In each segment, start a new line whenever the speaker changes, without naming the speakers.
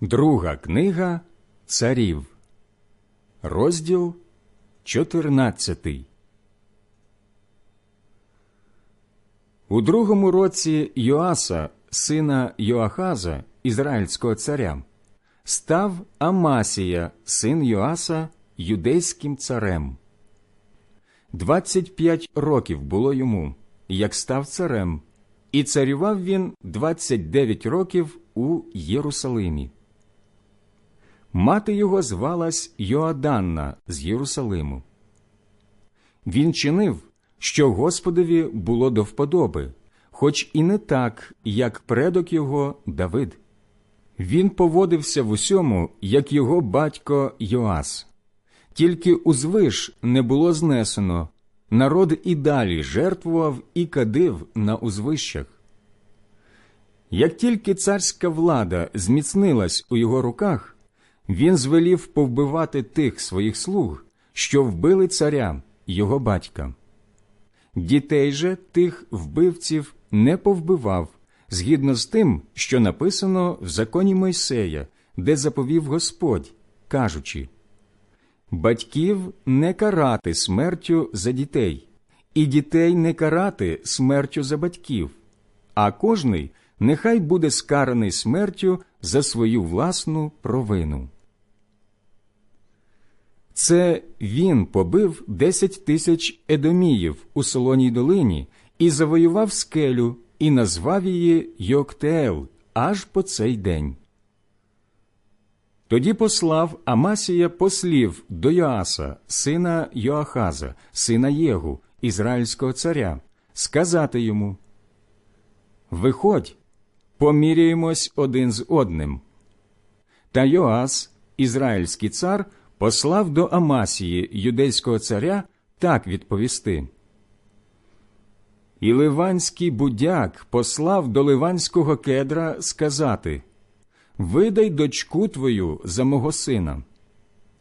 Друга книга Царів, розділ 14. У другому році Йоаса, сина Йоахаза, ізраїльського царя, став Амасія, син Йоаса, юдейським царем. Двадцять п'ять років було йому, як став царем, і царював він двадцять дев'ять років у Єрусалимі. Мати його звалась Йоаданна з Єрусалиму. Він чинив, що Господові було до вподоби, хоч і не так, як предок його Давид. Він поводився в усьому, як його батько Йоас. Тільки узвиш не було знесено, народ і далі жертвував і кадив на узвищах. Як тільки царська влада зміцнилась у його руках, він звелів повбивати тих своїх слуг, що вбили царя, його батька. Дітей же тих вбивців не повбивав, згідно з тим, що написано в законі Мойсея, де заповів Господь, кажучи Батьків не карати смертю за дітей, і дітей не карати смертю за батьків, а кожний нехай буде скараний смертю за свою власну провину. Це він побив десять тисяч едоміїв у солоній долині і завоював скелю, і назвав її Йоктеел аж по цей день. Тоді послав Амасія послів до Йоаса, сина Йоахаза, сина Єгу, ізраїльського царя, сказати йому Виходь, поміряємось один з одним. Та Йоас, ізраїльський цар, послав до Амасії, юдейського царя, так відповісти. І ливанський будяк послав до ливанського кедра сказати Видай дочку твою за мого сина.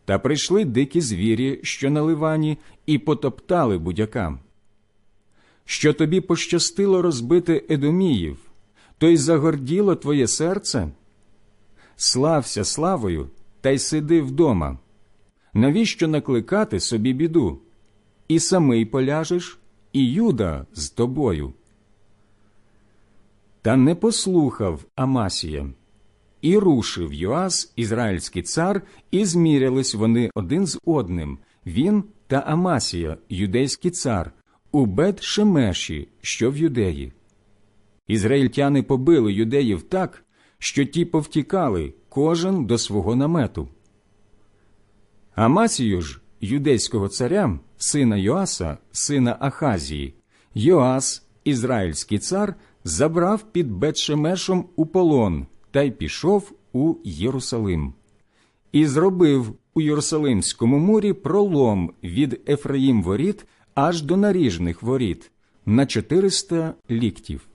Та прийшли дикі звірі, що на ливані, і потоптали будяка. Що тобі пощастило розбити Едоміїв, то й загорділо твоє серце? Слався славою, та й сиди вдома. Навіщо накликати собі біду? І самий поляжеш, і Юда з тобою. Та не послухав Амасія. І рушив Йоас, ізраїльський цар, і змірялись вони один з одним, він та Амасія, юдейський цар, у бет Шемеші, що в юдеї. Ізраїльтяни побили юдеїв так, що ті повтікали, кожен до свого намету. Амасію ж, юдейського царя, сина Йоаса, сина Ахазії, Йоас, ізраїльський цар, забрав під Бетшемешем у полон та й пішов у Єрусалим. І зробив у Єрусалимському мурі пролом від Ефраїм воріт аж до наріжних воріт на 400 ліктів.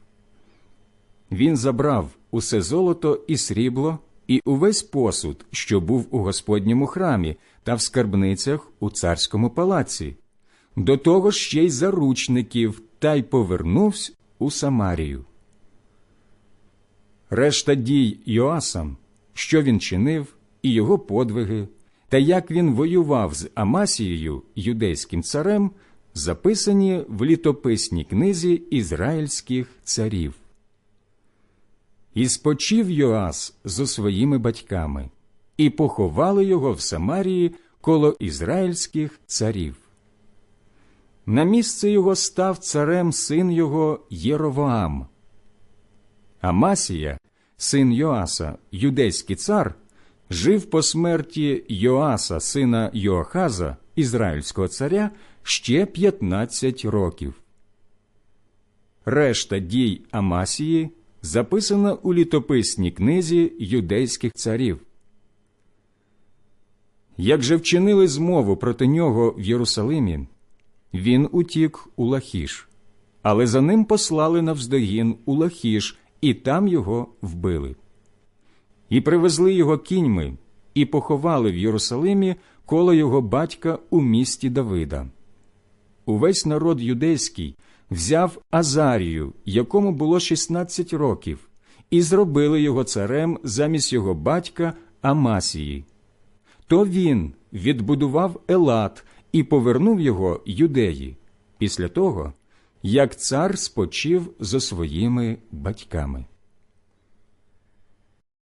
Він забрав усе золото і срібло, і увесь посуд, що був у Господньому храмі та в скарбницях у царському палаці, до того ще й заручників, та й повернувся у Самарію. Решта дій Йоасам, що він чинив, і його подвиги, та як він воював з Амасією, юдейським царем, записані в літописній книзі ізраїльських царів. І спочив Йоас зо своїми батьками, і поховали його в Самарії коло ізраїльських царів. На місце його став царем син його Єровоам. Амасія, син Йоаса, юдейський цар, жив по смерті Йоаса, сина Йоахаза, ізраїльського царя, ще 15 років. Решта дій Амасії записана у літописній книзі юдейських царів. Як же вчинили змову проти нього в Єрусалимі, він утік у Лахіш, але за ним послали навздогін у Лахіш, і там його вбили. І привезли його кіньми, і поховали в Єрусалимі коло його батька у місті Давида. Увесь народ юдейський взяв Азарію, якому було 16 років, і зробили його царем замість його батька Амасії. То він відбудував Елат і повернув його юдеї після того, як цар спочив за своїми батьками.